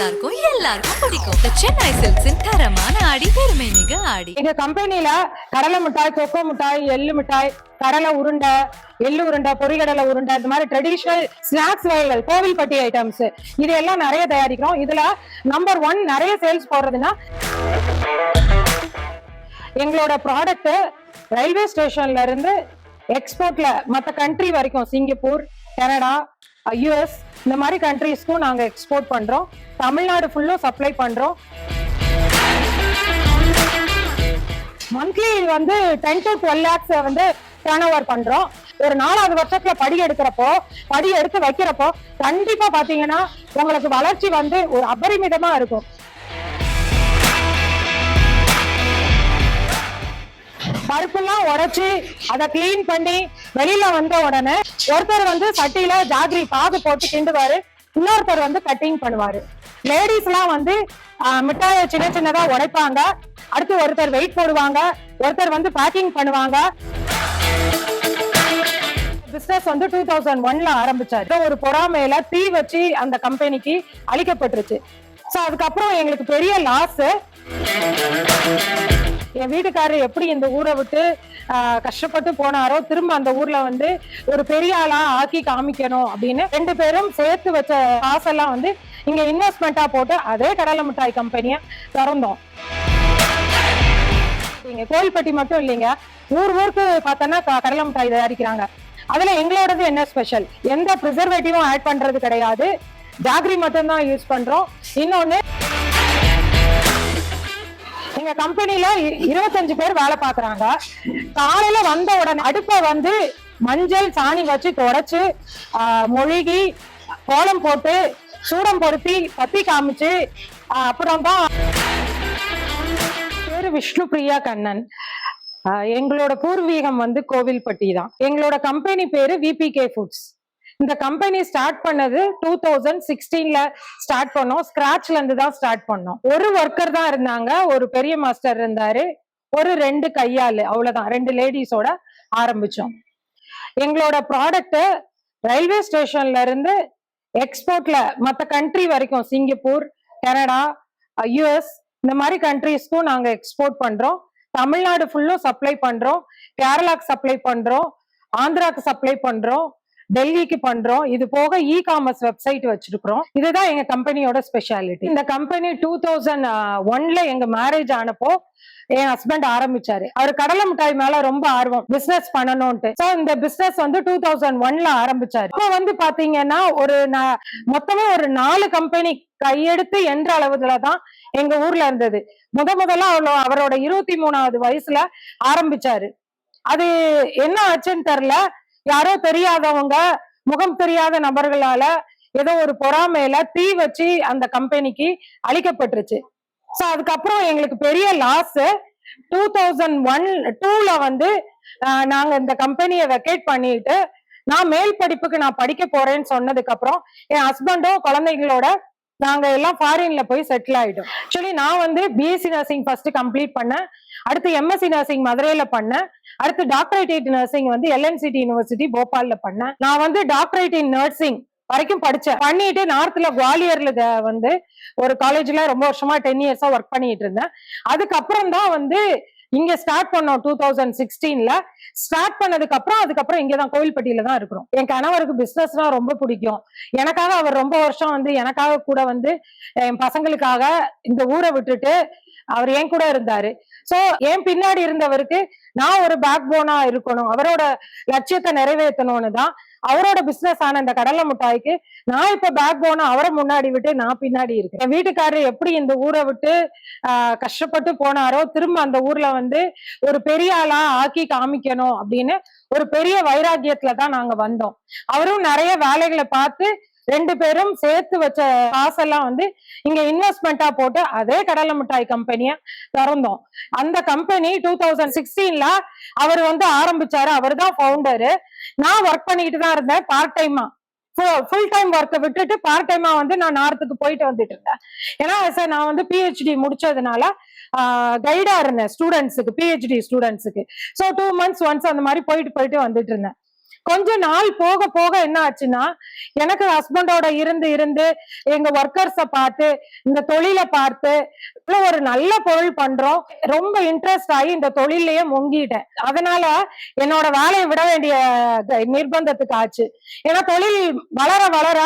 நல்லா இருக்கும் எல்லாருக்கும் பிடிக்கும். சென்னை சில்க்ஸின் தரமான ஆடி பெருமை மிக ஆடி. எங்க கம்பெனில கடலை மிட்டாய் கொக்கோ மிட்டாய் எள்ளு மிட்டாய் கடலை உருண்டை எள்ளு உருண்டை பொரிகடலை உருண்டை இந்த மாதிரி ட்ரெடிஷ்னல் ஸ்நாக்ஸ் வகைகள் கோவில்பட்டி ஐட்டம்ஸ் இது எல்லாம் நிறைய தயாரிக்கிறோம். இதுல நம்பர் ஒன் நிறைய சேல்ஸ் போடுறதுன்னா எங்களோட ப்ராடக்ட் ரயில்வே ஸ்டேஷன்ல இருந்து எக்ஸ்போர்ட்ல மற்ற கண்ட்ரி வரைக்கும் சிங்கப்பூர் கனடா யூஎஸ் இந்த மாதிரி கண்ட்ரீஸ்க்கும் நாங்கள் எக்ஸ்போர்ட் பண்ணுறோம் தமிழ்நாடு ஃபுல்லும் சப்ளை பண்ணுறோம் மந்த்லி வந்து டென் டு டுவெல் லேக்ஸ் வந்து டேர்ன் ஓவர் பண்ணுறோம் ஒரு நாலாவது வருஷத்துல படி எடுக்கிறப்போ படி எடுத்து வைக்கிறப்போ கண்டிப்பா பாத்தீங்கன்னா உங்களுக்கு வளர்ச்சி வந்து ஒரு அபரிமிதமா இருக்கும். பருப்புலாம் உடைச்சு அதை க்ளீன் பண்ணி வெளியில வந்த உடனே ஒருத்தர் வந்து சட்டியில ஜாகிரி பாகு போட்டு கிண்டுவாரு. இன்னொருத்தர் வந்து கட்டிங் பண்ணுவாரு. லேடிஸ் எல்லாம் வந்து மிட்டாயை சின்ன சின்னதா உடைப்பாங்க. அடுத்து ஒருத்தர் வெயிட் போடுவாங்க. ஒருத்தர் வந்து பேக்கிங் பண்ணுவாங்க. பிசினஸ் வந்து டூ தௌசண்ட் ஒன்ல ஆரம்பிச்சாரு. ஒரு பொறாமையில தீ வச்சு அந்த கம்பெனிக்கு அழிக்கப்பட்டுருச்சு ஸோ அதுக்கப்புறம் எங்களுக்கு பெரிய லாஸ் என் வீட்டுக்காரர் எப்படி இந்த ஊரை விட்டு கஷ்டப்பட்டு போனாரோ திரும்ப அந்த ஊர்ல வந்து ஒரு பெரிய ஆளா ஆக்கி காமிக்கணும் அப்படின்னு ரெண்டு பேரும் சேர்த்து வச்ச காசெல்லாம் வந்து இங்க இன்வெஸ்ட்மெண்ட்டா போட்டு அதே கடலை மிட்டாய் கம்பெனியை திறந்தோம். இங்க கோயில்பட்டி மட்டும் இல்லைங்க ஊர் ஊருக்கு பார்த்தோன்னா க- கடலை மிட்டாய் தயாரிக்கிறாங்க. அதுல எங்களோடது என்ன ஸ்பெஷல் எந்த ப்ரிசர்வேட்டிவும் ஆட் பண்றது கிடையாது. ஜாகிரி மட்டும்தான் யூஸ் பண்றோம். இன்னொன்னு எங்க கம்பெனில இருபத்தஞ்சு பேர் வேலை பாக்குறாங்க காலையில வந்த உடனே அடுப்பை வந்து மஞ்சள் சாணி வச்சு தொடச்சு ஆஹ், கோலம் போட்டு சூடம் பொருத்தி பத்தி காமிச்சு அப்புறம் தான் பேரு விஷ்ணு பிரியா கண்ணன். ஆஹ், எங்களோட பூர்வீகம் வந்து கோவில்பட்டி தான். எங்களோட கம்பெனி பேரு விபிகே ஃபுட்ஸ் இந்த கம்பெனி ஸ்டார்ட் பண்ணது டூ தௌசண்ட் சிக்ஸ்டீன்ல ஸ்டார்ட் பண்ணோம். ஸ்கிராச்ல இருந்து தான் ஸ்டார்ட் பண்ணோம். ஒரு ஒர்க்கர் தான் இருந்தாங்க. ஒரு பெரிய மாஸ்டர் இருந்தாரு. ஒரு ரெண்டு கையாளு. அவ்வளவுதான். ரெண்டு லேடிஸோட ஆரம்பிச்சோம். எங்களோட ப்ராடக்ட் ரயில்வே ஸ்டேஷன்ல இருந்து எக்ஸ்போர்ட்ல மற்ற கண்ட்ரி வரைக்கும் சிங்கப்பூர் கனடா யுஎஸ் இந்த மாதிரி கண்ட்ரீஸ்க்கும் நாங்க எக்ஸ்போர்ட் பண்றோம். தமிழ்நாடு ஃபுல்லும் சப்ளை பண்றோம். கேரளாக்கு சப்ளை பண்றோம். ஆந்திராக்கு சப்ளை பண்றோம். டெல்லிக்கு பண்றோம். இது போக இ காமர்ஸ் வெப்சைட் வச்சிருக்கிறோம். இதுதான் எங்க கம்பெனியோட ஸ்பெஷாலிட்டி இந்த கம்பெனி டூ தௌசண்ட் ஒன்ல எங்க மேரேஜ் ஆனப்போ என் ஹஸ்பண்ட் ஆரம்பிச்சாரு. அவர் கடலை மிட்டாய் மேல ரொம்ப ஆர்வம். பிசினஸ் பண்ணணும்ட்டு சோ இந்த பிசினஸ் வந்து டூ தௌசண்ட் ஒன்ல ஆரம்பிச்சாரு. இப்போ வந்து பாத்தீங்கன்னா ஒரு மொத்தமே ஒரு நாலு கம்பெனி கையெடுத்து என்ற அளவுல தான் எங்க ஊர்ல இருந்தது. முத முதல்ல அவ்வளோ அவரோட இருபத்தி மூணாவது வயசுல ஆரம்பிச்சாரு. அது என்ன ஆச்சுன்னு தெரியல. யாரோ தெரியாதவங்க முகம் தெரியாத நபர்களால ஏதோ ஒரு பொறாமையில தீ வச்சு அந்த கம்பெனிக்கு அழிக்கப்பட்டுருச்சு ஸோ அதுக்கப்புறம் எங்களுக்கு பெரிய லாஸ் டூ தௌசண்ட் ஒன் டூல வந்து நாங்க இந்த கம்பெனியை வெக்கேட் பண்ணிட்டு நான் மேல் படிப்புக்கு நான் படிக்க போறேன்னு சொன்னதுக்கு அப்புறம் என் ஹஸ்பண்டும் குழந்தைங்களோட நாங்க எல்லாம் ஃபாரின்ல போய் செட்டில் ஆயிட்டோம். ஆக்சுவலி நான் வந்து பிஎஸ்சி நர்சிங் ஃபர்ஸ்ட் கம்ப்ளீட் பண்ணேன். அடுத்து எம்எஸ்சி நர்சிங் மதுரையில பண்ணேன் அடுத்து டாக்டரேட் நர்சிங் வந்து எல்என்சிடி யூனிவர்சிட்டி போபால்ல பண்ணேன் நான் வந்து டாக்டரேட் இன் நர்சிங் வரைக்கும் படிச்சேன். பண்ணிட்டு நார்த்ல குவாலியர்ல வந்து ஒரு காலேஜ்ல ரொம்ப வருஷமா டென் இயர்ஸா ஒர்க் பண்ணிட்டு இருந்தேன். அதுக்கப்புறம் தான் வந்து இங்க ஸ்டார்ட் பண்ணோம் டூ தௌசண்ட் சிக்ஸ்டீன்ல ஸ்டார்ட் பண்ணதுக்கு அப்புறம் அதுக்கப்புறம் இங்க தான் கோவில்பட்டியில தான் இருக்கிறோம். என் கணவருக்கு பிசினஸ்னா ரொம்ப பிடிக்கும். எனக்காக அவர் ரொம்ப வருஷம் வந்து எனக்காக கூட வந்து என் பசங்களுக்காக இந்த ஊரை விட்டுட்டு அவர் என் கூட இருந்தாரு. சோ என் பின்னாடி இருந்தவருக்கு நான் ஒரு பேக் போனா இருக்கணும். அவரோட லட்சியத்தை நிறைவேற்றணும்னு தான் அவரோட பிசினஸ் ஆன இந்த கடலை மிட்டாய்க்கு நான் இப்ப பேக் போனா அவரை முன்னாடி விட்டு நான் பின்னாடி இருக்கேன் என் வீட்டுக்காரர் எப்படி இந்த ஊரை விட்டு ஆஹ், கஷ்டப்பட்டு போனாரோ திரும்ப அந்த ஊர்ல வந்து ஒரு பெரிய ஆளா ஆக்கி காமிக்கணும் அப்படின்னு ஒரு பெரிய வைராக்கியத்துல தான் நாங்க வந்தோம். அவரும் நிறைய வேலைகளை பார்த்து ரெண்டு பேரும் சேர்த்து வச்ச காசெல்லாம் வந்து இங்க இன்வெஸ்ட்மெண்டா போட்டு அதே கடலை மிட்டாய் கம்பெனிய திறந்தோம். அந்த கம்பெனி டூ தௌசண்ட் சிக்ஸ்டீன்ல அவர் வந்து ஆரம்பிச்சாரு. அவர் தான் ஃபவுண்டரு நான் ஒர்க் பண்ணிட்டு தான் இருந்தேன் பார்ட் டைமா ஃபுல் டைம் ஒர்க்கை விட்டுட்டு பார்ட் டைமா வந்து நான் நார்த்துக்கு போயிட்டு வந்துட்டு இருந்தேன். ஏன்னா சார் நான் வந்து பிஹெச்டி முடிச்சதுனால கைடா இருந்தேன் ஸ்டூடெண்ட்ஸுக்கு பிஹெச்டி ஸ்டூடெண்ட்ஸுக்கு ஸோ டூ மந்த்ஸ் ஒன்ஸ் அந்த மாதிரி போயிட்டு போயிட்டு வந்துட்டு இருந்தேன். கொஞ்ச நாள் போக போக என்ன ஆச்சுன்னா எனக்கு ஹஸ்பண்டோட இருந்து இருந்து எங்க ஒர்க்கர்ஸ பார்த்து இந்த தொழிலை பார்த்து ஒரு நல்ல பொருள் பண்றோம். ரொம்ப இன்ட்ரெஸ்ட் ஆகி இந்த தொழிலையே முங்கிட்டேன். அதனால என்னோட வேலையை விட வேண்டிய நிர்பந்தத்துக்கு ஆச்சு. ஏன்னா தொழில் வளர வளர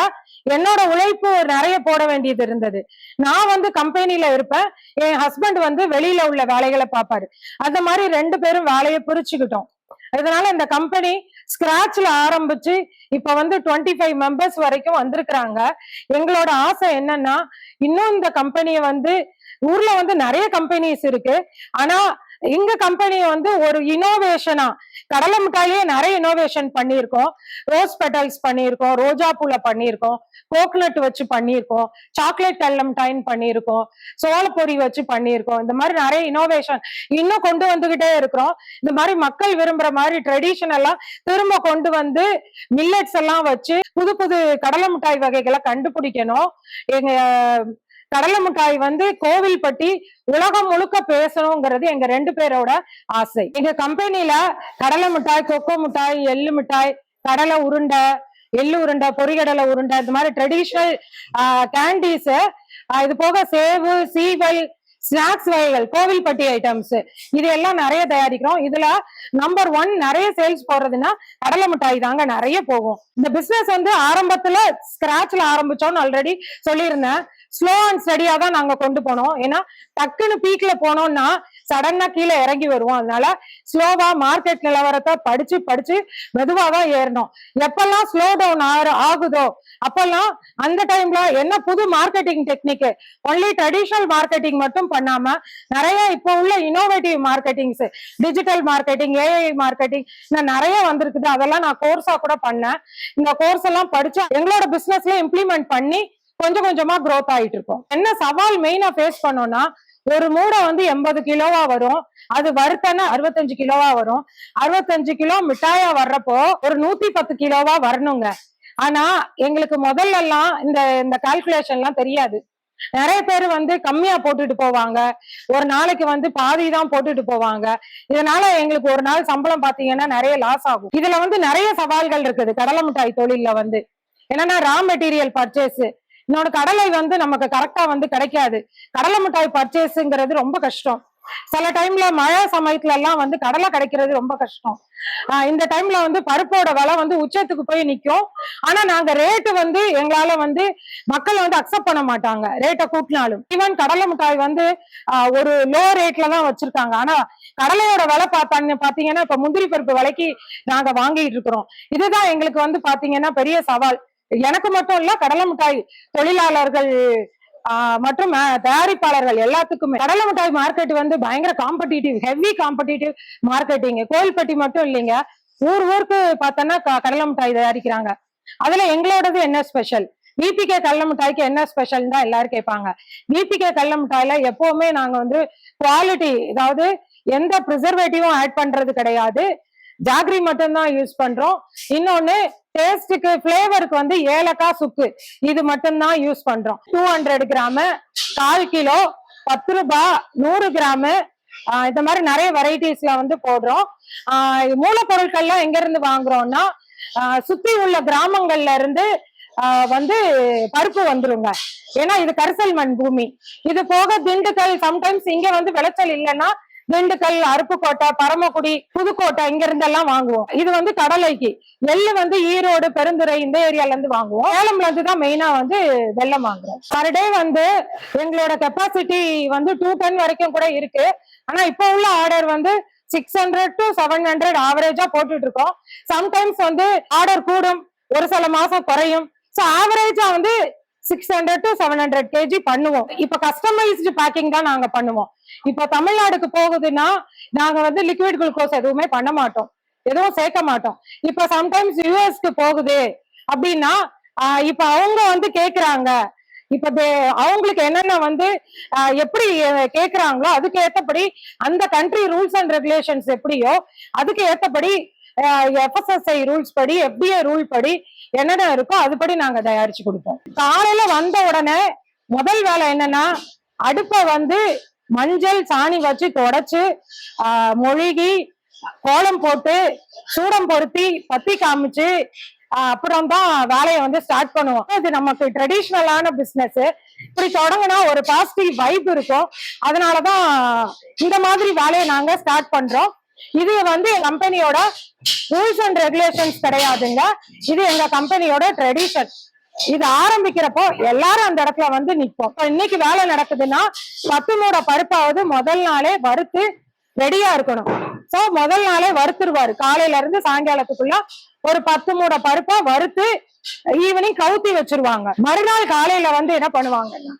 என்னோட உழைப்பு நிறைய போட வேண்டியது இருந்தது. நான் வந்து கம்பெனில இருப்பேன். என் ஹஸ்பண்ட் வந்து வெளியில உள்ள வேலைகளை பார்ப்பாரு. அந்த மாதிரி ரெண்டு பேரும் வேலையை பிரிச்சுக்கிட்டோம். இதனால இந்த கம்பெனி ஸ்கிராச்ல ஆரம்பிச்சு இப்ப வந்து டுவெண்ட்டி ஃபைவ் மெம்பர்ஸ் வரைக்கும் வந்திருக்கிறாங்க. எங்களோட ஆசை என்னன்னா இன்னும் இந்த கம்பெனியை வந்து ஊர்ல வந்து நிறைய கம்பெனிஸ் இருக்கு. ஆனா எங்க கம்பெனியை வந்து ஒரு இனோவேஷனா கடலை மிட்டாயே நிறைய இனோவேஷன் பண்ணியிருக்கோம். ரோஸ் பெட்டல்ஸ் பண்ணியிருக்கோம். ரோஜா பூல பண்ணியிருக்கோம். கோகனட் வச்சு பண்ணியிருக்கோம். சாக்லேட் கடலை மிட்டாயின் பண்ணியிருக்கோம். சோளப்பொரி வச்சு பண்ணியிருக்கோம். இந்த மாதிரி நிறைய இனோவேஷன் இன்னும் கொண்டு வந்துகிட்டே இருக்கிறோம். இந்த மாதிரி மக்கள் விரும்புற மாதிரி ட்ரெடிஷனெல்லாம் திரும்ப கொண்டு வந்து மில்லட்ஸ் எல்லாம் வச்சு புது புது கடலை மிட்டாய் வகைகளை கண்டுபிடிக்கணும். எங்க கடலை மிட்டாய் வந்து கோவில்பட்டி உலகம் முழுக்க பேசணுங்கிறது எங்க ரெண்டு பேரோட ஆசை. எங்க கம்பெனில கடலை மிட்டாய் கொக்கோ மிட்டாய் எள்ளு மிட்டாய் கடலை உருண்டை எள்ளு உருண்டை பொறிகடலை உருண்டை இந்த மாதிரி ட்ரெடிஷ்னல் கேண்டீஸ் இது போக சேவு சீவல் ஸ்நாக்ஸ் வகைகள் கோவில்பட்டி ஐட்டம்ஸ் இது எல்லாம் நிறைய தயாரிக்கிறோம். இதுல நம்பர் ஒன் நிறைய சேல்ஸ் போறதுன்னா கடலை மிட்டாய் தாங்க நிறைய போகும். இந்த பிசினஸ் வந்து ஆரம்பத்துல ஸ்கிராச்ல ஆரம்பிச்சோம்னு ஆல்ரெடி சொல்லியிருந்தேன். ஸ்லோ அண்ட் ஸ்டடியா தான் நாங்க கொண்டு போனோம். ஏன்னா டக்குன்னு பீக்ல போனோம்னா சடனா கீழே இறங்கி வருவோம். அதனால ஸ்லோவா மார்க்கெட் நிலவரத்தை படிச்சு படிச்சு மெதுவா தான் ஏறணும். எப்பெல்லாம் ஸ்லோ டவுன் ஆகுதோ அப்பெல்லாம் அந்த டைம்ல என்ன புது marketing technique only traditional marketing மட்டும் பண்ணாம நிறைய இப்போ உள்ள innovative marketings digital marketing AI marketing நிறைய வந்திருக்குது. அதெல்லாம் நான் கோர்ஸா கூட பண்ணேன். இந்த கோர்ஸ் எல்லாம் படிச்சு எங்களோட பிசினஸ்ல இம்ப்ளிமெண்ட் பண்ணி கொஞ்சம் கொஞ்சமா க்ரோத் ஆயிட்டு இருக்கும். என்ன சவால் மெயினா ஃபேஸ் பண்ணோம்னா ஒரு மூடை வந்து எண்பது கிலோவா வரும். அது வறுத்தனா அறுபத்தஞ்சு கிலோவா வரும். அறுபத்தஞ்சு கிலோ மிட்டாயா வர்றப்போ ஒரு நூத்தி பத்து கிலோவா வரணுங்க. ஆனா எங்களுக்கு முதல்ல எல்லாம் இந்த இந்த கால்குலேஷன் எல்லாம் தெரியாது. நிறைய பேர் வந்து கம்மியா போட்டுட்டு போவாங்க. ஒரு நாளைக்கு வந்து பாதி தான் போட்டுட்டு போவாங்க. இதனால எங்களுக்கு ஒரு நாள் சம்பளம் பாத்தீங்கன்னா நிறைய லாஸ் ஆகும். இதுல வந்து நிறைய சவால்கள் இருக்குது கடலை மிட்டாய் தொழில்ல வந்து. என்னன்னா ரா மெட்டீரியல் பர்ச்சேஸ் இன்னொரு கடலை வந்து நமக்கு கரெக்டா வந்து கிடைக்காது. கடலை மிட்டாய் பர்ச்சேஸ்ங்கிறது ரொம்ப கஷ்டம். சில டைம்ல மழை சமயத்துல எல்லாம் வந்து கடலை கிடைக்கிறது ரொம்ப கஷ்டம். ஆஹ் இந்த டைம்ல வந்து பருப்போட விலை வந்து உச்சத்துக்கு போய் நிக்கும். ஆனா நாங்க ரேட்டு வந்து எங்களால வந்து மக்கள் வந்து அக்செப்ட் பண்ண மாட்டாங்க. ரேட்டை கூட்டினாலும். ஈவன் கடலை மிட்டாய் வந்து ஆஹ் ஒரு லோ ரேட்ல தான் வச்சிருக்காங்க. ஆனா கடலையோட விலை பார்த்தாங்க பாத்தீங்கன்னா இப்ப முந்திரி பருப்பு விலைக்கு நாங்க வாங்கிட்டு இருக்கிறோம். இதுதான் எங்களுக்கு வந்து பாத்தீங்கன்னா பெரிய சவால். எனக்கு மட்டும் இல்ல கடலை மிட்டாய் தொழிலாளர்கள் மற்றும் தயாரிப்பாளர்கள் எல்லாத்துக்குமே. கடலை மிட்டாய் மார்க்கெட் வந்து பயங்கர competitive heavy competitive marketing Kovilpatti மட்டும் இல்லைங்க. ஊர் ஊருக்கு பார்த்தோன்னா க- கடலை மிட்டாய் தயாரிக்கிறாங்க. அதுல எங்களோடது என்ன ஸ்பெஷல் விபிகே கடலை மிட்டாய்க்கு என்ன ஸ்பெஷல் தான் எல்லாரும் கேட்பாங்க. விபிகே கடலை மிட்டாயில எப்பவுமே நாங்க வந்து குவாலிட்டி அதாவது எந்த ப்ரிசர்வேட்டிவும் ஆட் பண்றது கிடையாது. ஜாகரி மட்டும்தான் யூஸ் பண்றோம். இன்னொன்னு டேஸ்டுக்கு ஃப்ளேவருக்கு வந்து ஏலக்காய் சுக்கு. இது மட்டும்தான் யூஸ் பண்றோம். டூ ஹண்ட்ரட் கிராமு கால் கிலோ பத்து ரூபாய் நூறு கிராமு. இந்த மாதிரி நிறைய வெரைட்டிஸ்ல வந்து போடுறோம். மூலப்பொருட்கள்லாம் எங்க இருந்து வாங்குறோம்னா சுத்தி உள்ள கிராமங்கள்ல இருந்து வந்து பருப்பு வந்துருங்க. ஏன்னா இது கரிசல் மண் பூமி. இது போக திண்டுக்கல் சம்டைம்ஸ் இங்க வந்து விளைச்சல் இல்லைன்னா திண்டுக்கல் அருப்புக்கோட்டை பரமக்குடி புதுக்கோட்டை இங்க இருந்தெல்லாம் வாங்குவோம். இது வந்து கடலைக்கு நெல் வந்து ஈரோடு பெருந்துறை இந்த ஏரியால இருந்து வாங்குவோம். சேலம்ல இருந்து தான் மெயினா வந்து வெள்ளம் வாங்குறோம். பர் டே வந்து எங்களோட கெப்பாசிட்டி வந்து டூ டென் வரைக்கும் கூட இருக்கு. ஆனா இப்போ உள்ள ஆர்டர் வந்து six hundred to seven hundred ஆவரேஜா போட்டுட்டு இருக்கோம். சம்டைம்ஸ் வந்து ஆர்டர் கூடும். ஒரு சில மாசம் குறையும். ஸோ ஆவரேஜா வந்து six hundred to seven hundred KG பண்ணுவோம். இப்ப கஸ்டமைஸ்டு பேக்கிங் தான் நாங்க பண்ணுவோம். இப்ப தமிழ்நாடுக்கு போகுதுன்னா நாங்க வந்து லிக்விட் குளுக்கோஸ் எதுவுமே பண்ண மாட்டோம். எதுவும் சேர்க்க மாட்டோம். இப்ப சம்டைம்ஸ் யூஎஸ்க்கு போகுது அப்படின்னா இப்ப அவங்க வந்து கேக்குறாங்க. இப்ப அவங்களுக்கு என்னென்ன வந்து எப்படி கேக்குறாங்களோ அதுக்கு ஏத்தபடி அந்த கண்ட்ரி ரூல்ஸ் அண்ட் ரெகுலேஷன்ஸ் எப்படியோ அதுக்கு ஏத்தபடி எஃப்எஸ்எஸ்ஐ ரூல்ஸ் படி எஃபிஏ ரூல் படி என்னென்ன இருக்கோ அதுபடி நாங்க தயாரிச்சு கொடுப்போம். காலையில வந்த உடனே முதல் வேலை என்னன்னா அடுப்பை வந்து மஞ்சள் சாணி வச்சு தொடச்சு ஆஹ் மொழுகி கோலம் போட்டு சூடம் பொருத்தி பத்தி காமிச்சு அப்புறம் தான் வேலையை வந்து ஸ்டார்ட் பண்ணுவோம். இது நமக்கு ட்ரெடிஷ்னலான பிசினஸ் இப்படி தொடங்கினா ஒரு பாசிட்டிவ் வைப் இருக்கும். அதனாலதான் இந்த மாதிரி வேலையை நாங்க ஸ்டார்ட் பண்றோம். இது வந்து கம்பெனியோட ரூல்ஸ் அண்ட் ரெகுலேஷன்ஸ் கிடையாதுங்க. இது எங்க கம்பெனியோட ட்ரெடிஷன் இது ஆரம்பிக்கிறப்போ எல்லாரும் அந்த இடத்துல வந்து நிப்போம் இன்னைக்கு வேலை நடக்குதுன்னா பத்து மூட பருப்பாவது முதல் நாளே வறுத்து ரெடியா இருக்கணும். சோ முதல் நாளே வறுத்துருவாரு. காலையில இருந்து சாயங்காலத்துக்குள்ள ஒரு பத்து மூட பருப்பா வறுத்து ஈவினிங் கவுத்தி வச்சிருவாங்க. மறுநாள் காலையில வந்து என்ன பண்ணுவாங்கன்னா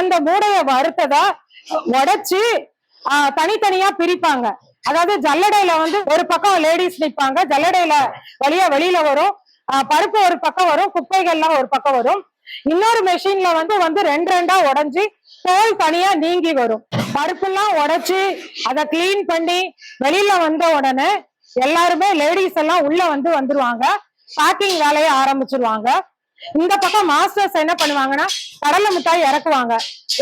அந்த மூடைய வறுத்தத உடைச்சு தனித்தனியா பிரிப்பாங்க. அதாவது ஜல்லடையில வந்து ஒரு பக்கம் லேடிஸ் நிப்பாங்க ஜல்லடையில வழியா வெளியில வரும். பருப்பு ஒரு பக்கம் வரும் குப்பைகள்லாம் ஒரு பக்கம் வரும். இன்னொரு மெஷின்ல வந்து வந்து ரெண்டு ரெண்டா உடஞ்சி தோல் தனியா நீங்கி வரும். பருப்புலாம் உடைச்சு அதை கிளீன் பண்ணி வெளியில வந்த உடனே எல்லாருமே லேடிஸ் எல்லாம் உள்ள வந்து வந்துருவாங்க. பேக்கிங் வேலையை ஆரம்பிச்சிருவாங்க. இந்த பக்கம் மாஸ்டர்ஸ் என்ன பண்ணுவாங்கன்னா கடலை மிட்டாய் இறக்குவாங்க.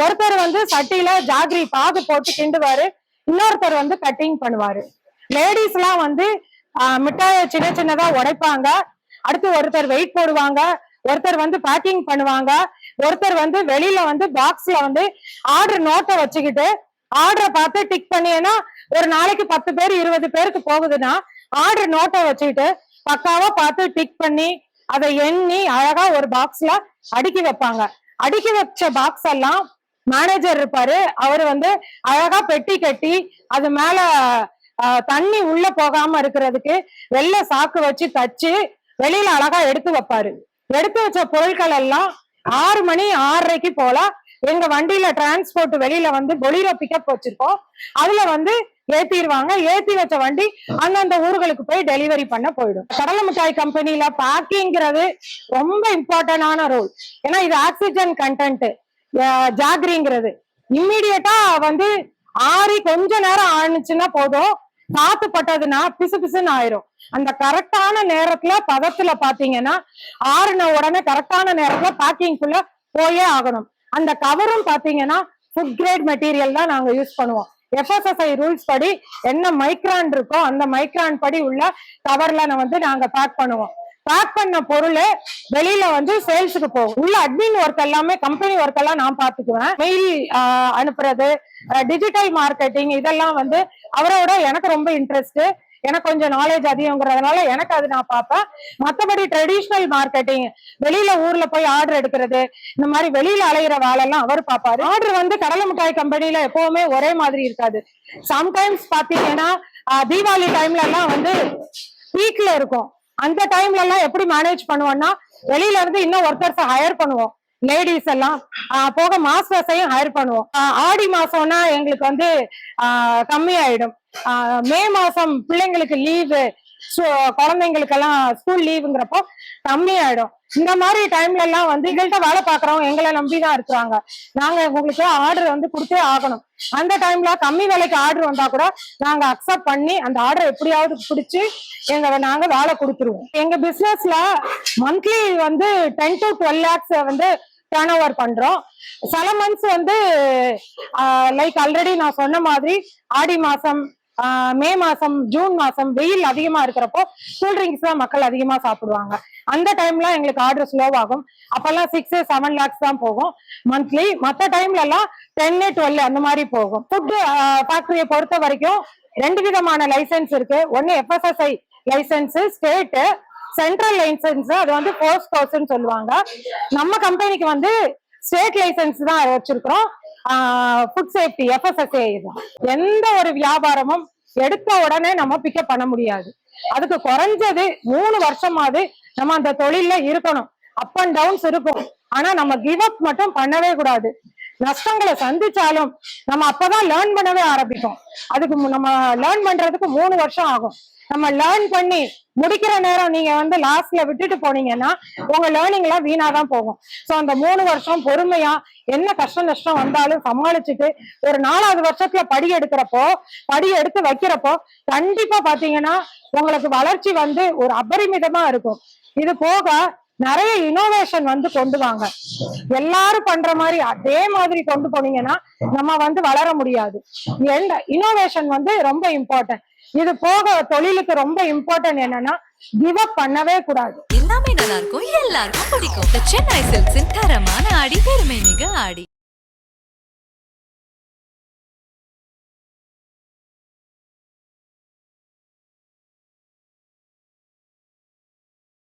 ஒருத்தர் வந்து சட்டியில ஜாகிரி பாகு போட்டு கிண்டுவாரு. இன்னொருத்தர் வந்து கட்டிங் பண்ணுவாரு. லேடிஸ் எல்லாம் வந்து மிட்டாய மிட்டாயை சின்ன சின்னதா உடைப்பாங்க. அடுத்து ஒருத்தர் வெயிட் போடுவாங்க. ஒருத்தர் வந்து பேக்கிங் பண்ணுவாங்க. ஒருத்தர் வந்து வெளியில வந்து பாக்ஸ்ல வந்து ஆர்டர் நோட்டை வச்சுக்கிட்டு ஆர்டரை பார்த்து டிக் பண்ணினா ஒரு நாளைக்கு பத்து பேர் இருபது பேருக்கு போகுதுன்னா ஆர்டர் நோட்டை வச்சுக்கிட்டு பக்காவா பார்த்து டிக் பண்ணி அதை எண்ணி அழகா ஒரு பாக்ஸ்ல அடுக்கி வைப்பாங்க. அடுக்கி வச்ச பாக்ஸ் எல்லாம் மேனேஜர் இருப்பாரு. அவர் வந்து அழகா பெட்டி கட்டி அது மேல தண்ணி உள்ள போகாம இருக்கிறதுக்கு வெள்ளை சாக்கு வச்சு தச்சு வெளியில அழகா எடுத்து வைப்பாரு. எடுத்து வச்ச பொருட்கள் எல்லாம் ஆறு மணி ஆறரைக்கு போல எங்க வண்டியில டிரான்ஸ்போர்ட் வெளியில வந்து பொலிரோ பிக்கப் வச்சிருக்கோம். அதுல வந்து ஏத்திடுவாங்க ஏத்தி வச்ச வண்டி அந்தந்த ஊர்களுக்கு போய் டெலிவரி பண்ண போயிடும். கடலை மிட்டாய் கம்பெனில பேக்கிங்கிறது ரொம்ப இம்பார்ட்டன்டான ரோல் ஏன்னா இது ஆக்சிஜன் கண்டென்ட் ஜாகிரிங்கிறது. இம்மிடியட்டா வந்து ஆறி கொஞ்ச நேரம் ஆணுச்சுன்னா போதும். காத்து பட்டதுன்னா பிசு பிசுன்னு ஆயிரும். அந்த கரெக்டான நேரத்துல பதத்துல பாத்தீங்கன்னா ஆறுன உடனே கரெக்டான நேரத்துல பேக்கிங்குள்ள போயே ஆகணும். அந்த கவரும் பாத்தீங்கன்னா ஃபுட் கிரேட் மெட்டீரியல் தான் நாங்க யூஸ் பண்ணுவோம். எஃப்எஸ்எஸ்ஐ ரூல்ஸ் படி என்ன மைக்ரான் இருக்கோ அந்த மைக்ரான் படி உள்ள கவர்ல நான் வந்து நாங்க பேக் பண்ணுவோம். பேக் பண்ண பொருள் வெளியில வந்து சேல்ஸுக்கு போகும். உள்ள அட்மின் ஒர்க் எல்லாமே கம்பெனி ஒர்க் எல்லாம் நான் பாத்துக்குவேன் மெயில் அனுப்புறது டிஜிட்டல் மார்க்கெட்டிங் இதெல்லாம் வந்து அவரோட எனக்கு ரொம்ப இன்ட்ரெஸ்ட் எனக்கு கொஞ்சம் நாலேஜ் அதிகங்கிறதுனால எனக்கு அது நான் பார்ப்பேன். மற்றபடி ட்ரெடிஷ்னல் மார்க்கெட்டிங் வெளியில ஊர்ல போய் ஆர்டர் எடுக்கிறது இந்த மாதிரி வெளியில அலையிற வேலை எல்லாம் அவர் பார்ப்பாரு. ஆர்டர் வந்து கடலை மிட்டாய் கம்பெனில எப்பவுமே ஒரே மாதிரி இருக்காது. சம்டைம்ஸ் பாத்தீங்கன்னா தீபாவளி டைம்ல எல்லாம் வந்து பீக்ல இருக்கும். அந்த டைம்ல எல்லாம் எப்படி மேனேஜ் பண்ணுவோம்னா வெளியில இருந்து இன்னும் ஒர்க்கர்ஸ் ஹையர் பண்ணுவோம். லேடிஸ் எல்லாம் ஆஹ் போக மாஸ்டர்ஸையும் ஹையர் பண்ணுவோம். ஆடி மாசம்னா எங்களுக்கு வந்து ஆஹ் கம்மி ஆயிடும் ஆஹ் மே மாசம் பிள்ளைங்களுக்கு லீவு குழந்தைங்களுக்கெல்லாம் ஸ்கூல் லீவுங்கிறப்போ கம்மியாயிடும். இந்த மாதிரி டைம்ல எல்லாம் வந்து எங்கள்கிட்ட வேலை பாக்குறவங்க எங்களை நம்பி தான் இருக்கிறாங்க. நாங்க உங்களுக்கு ஆர்டர் வந்து கொடுத்தே ஆகணும். அந்த டைம்ல கம்மி விலைக்கு ஆர்டர் வந்தா கூட நாங்க அக்செப்ட் பண்ணி அந்த ஆர்டர் எப்படியாவது பிடிச்சி எங்க நாங்க வேலை கொடுத்துருவோம். எங்க பிசினஸ்ல மந்த்லி வந்து டென் டு டுவெல் லேக்ஸ் வந்து டர்ன் ஓவர் பண்றோம். சில மந்த்ஸ் வந்து லைக் ஆல்ரெடி நான் சொன்ன மாதிரி ஆடி மாசம் மே மாசம் ஜூன் மாசம் வெயில் அதிகமா இருக்கிறப்போ கூல் ட்ரிங்க்ஸ் தான் மக்கள் அதிகமா சாப்பிடுவாங்க. அந்த டைம்ல எங்களுக்கு ஆர்டர் ஸ்லோவாகும் ஆகும். அப்பெல்லாம் சிக்ஸ் செவன் லேக்ஸ் தான் போகும். மந்த்லி மற்ற டைம்ல எல்லாம் டென்னு டுவெல் அந்த மாதிரி போகும். ஃபுட் ஃபேக்டரியை பொறுத்த வரைக்கும் ரெண்டு விதமான லைசென்ஸ் இருக்கு. ஒன்னு FSSI license state central license அது வந்து போஸ்ட் கோர்ஸ்னு சொல்லுவாங்க. நம்ம கம்பெனிக்கு வந்து ஸ்டேட் லைசென்ஸ் தான் வச்சிருக்கிறோம். ஃபுட் சேஃப்டி எஃப்எஸ்எஸ்ஏ தான் எந்த ஒரு வியாபாரமும் எடுத்த உடனே நம்ம பிக்கப் பண்ண முடியாது. அதுக்கு குறைஞ்சது மூணு வருஷமாவது நம்ம அந்த தொழில்ல இருக்கணும். அப் அண்ட் டவுன்ஸ் இருக்கும். ஆனா நம்ம கிவ் அப் மட்டும் பண்ணவே கூடாது. நஷ்டங்களை சந்திச்சாலும் நம்ம அப்பதான் லேர்ன் பண்ணவே ஆரம்பிக்கும் அதுக்கு மு- நம்ம லேர்ன் பண்றதுக்கு மூணு வருஷம் ஆகும். நம்ம லேர்ன் பண்ணி முடிக்கிற நேரம் நீங்க வந்து லாஸ்ட்ல விட்டுட்டு போனீங்கன்னா உங்க லேர்னிங் எல்லாம் வீணாதான் போகும். சோ அந்த மூணு வருஷம் பொறுமையா என்ன கஷ்ட நஷ்டம் வந்தாலும் சமாளிச்சுட்டு ஒரு நாலாவது வருஷத்துல படி எடுக்கிறப்போ படி எடுத்து வைக்கிறப்போ கண்டிப்பா பாத்தீங்கன்னா உங்களுக்கு வளர்ச்சி வந்து ஒரு அபரிமிதமா இருக்கும். இது போக நிறைய இனோவேஷன் வந்து கொண்டு வாங்க. எல்லாரும் பண்ற மாதிரி அதே மாதிரி கொண்டு போனீங்கன்னா நம்ம வந்து வளர முடியாது. இனோவேஷன் வந்து ரொம்ப இம்பார்ட்டன்ட் இது போக தொழிலுக்கு ரொம்ப இம்பார்ட்டன்ட் என்னன்னா கிவ் அப் பண்ணவே கூடாது. எல்லாமே நல்லா இருக்கும் எல்லாருக்கும் பிடிக்கும். சென்னை சில்க்ஸின் தரமான ஆடி பெருமை மிக ஆடி.